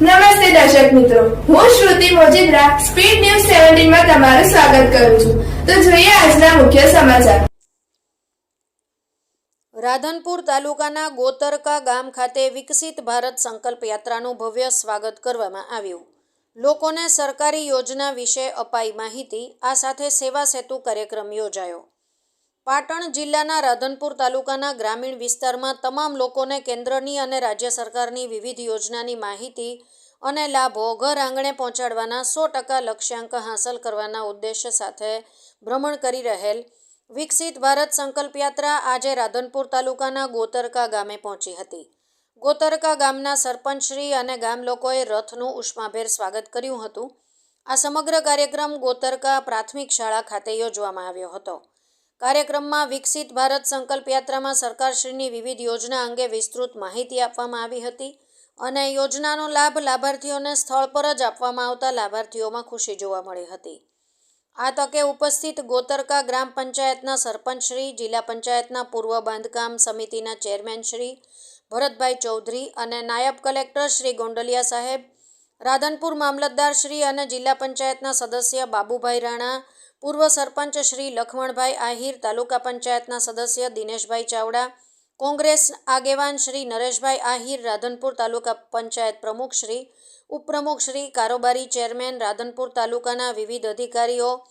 નમસ્તે દર્શક મિત્રો. હું શ્રુતિ મોજીદ્રા, સ્પીડ ન્યૂઝ સેવન્ટીનમાં તમારું સ્વાગત કરું છું. તો જોઈએ આજના મુખ્ય સમાચાર. રાધનપુર તાલુકાના ગોતરકા ગામ ખાતે વિકસિત ભારત સંકલ્પ યાત્રાનું ભવ્ય સ્વાગત કરવામાં આવ્યું. લોકોને સરકારી યોજના વિશે અપાઈ માહિતી, આ સાથે સેવા સેતુ કાર્યક્રમ યોજાયો. પાટણ જિલ્લાના રાધનપુર તાલુકાના ગ્રામીણ વિસ્તારમાં તમામ લોકોને કેન્દ્રની અને રાજ્ય સરકારની વિવિધ યોજનાની માહિતી અને લાભો ઘર આંગણે પહોંચાડવાના સો ટકા લક્ષ્યાંક હાંસલ કરવાના ઉદ્દેશ્ય સાથે ભ્રમણ કરી રહેલ વિકસિત ભારત સંકલ્પ યાત્રા આજે રાધનપુર તાલુકાના ગોતરકા ગામે પહોંચી હતી. ગોતરકા ગામના સરપંચશ્રી અને ગામ લોકોએ રથનું ઉષ્માભેર સ્વાગત કર્યું હતું. આ સમગ્ર કાર્યક્રમ ગોતરકા પ્રાથમિક શાળા ખાતે યોજવામાં આવ્યો હતો. કાર્યક્રમમાં વિકસિત ભારત સંકલ્પ યાત્રામાં સરકારશ્રીની વિવિધ યોજના અંગે વિસ્તૃત માહિતી આપવામાં આવી હતી અને યોજનાનો લાભ લાભાર્થીઓને સ્થળ પર જ આપવામાં આવતા લાભાર્થીઓમાં ખુશી જોવા મળી હતી. આ તકે ઉપસ્થિત ગોતરકા ગ્રામ પંચાયતના સરપંચશ્રી જિલ્લા પંચાયતના પૂર્વ બાંધકામ સમિતિના ચેરમેનશ્રી ભરતભાઈ ચૌધરી અને નાયબ કલેક્ટર શ્રી ગોંડલિયા સાહેબ, રાધનપુર મામલતદાર શ્રી અને જિલ્લા પંચાયતના સદસ્ય બાબુભાઈ રાણા પૂર્વ સરપંચ શ્રી લખમણભાઈ આહિર, તાલુકા પંચાયતના સદસ્ય દિનેશભાઈ ચાવડા, કોંગ્રેસ આગેવાન શ્રી નરેશભાઈ આહિર, રાધનપુર તાલુકા પંચાયત પ્રમુખ શ્રી, ઉપપ્રમુખ શ્રી કારોબારી ચેરમેન, રાધનપુર તાલુકાના વિવિધ અધિકારીઓ,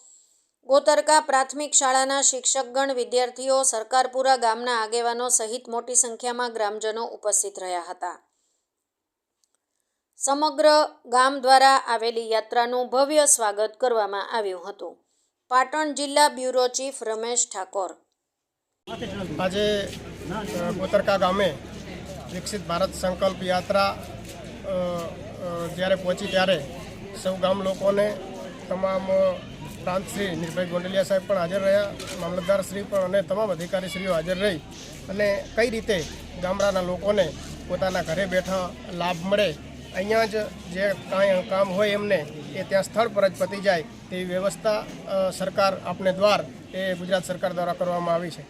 ગોતરકા પ્રાથમિક શાળાના શિક્ષકગણ, વિદ્યાર્થીઓ, સરકારપુરા ગામના આગેવાનો સહિત મોટી સંખ્યામાં ગ્રામજનો ઉપસ્થિત રહ્યા હતા. સમગ્ર ગામ દ્વારા આવેલી યાત્રાનું ભવ્ય સ્વાગત કરવામાં આવ્યું હતું. પાટણ જિલ્લા બ્યુરો ચીફ રમેશ ઠાકોર. આજે કોતરકા ગામે વિકસિત ભારત સંકલ્પ યાત્રા જ્યારે પહોંચી ત્યારે સૌ ગામ લોકોને, તમામ પ્રાંતશ્રી નિર્ભય ગોંડલિયા સાહેબ પણ હાજર રહ્યા મામલતદારશ્રી પણ અને તમામ અધિકારીશ્રીઓ હાજર રહી અને કઈ રીતે ગામડાના લોકોને પોતાના ઘરે બેઠા લાભ મળે અહીંયા જ જે કાંઈ કામ હોય એમને, એ ત્યાં સ્થળ પર જ પતી જાય તેવી વ્યવસ્થા સરકાર આપને દ્વાર એ ગુજરાત સરકાર દ્વારા કરવામાં આવી છે.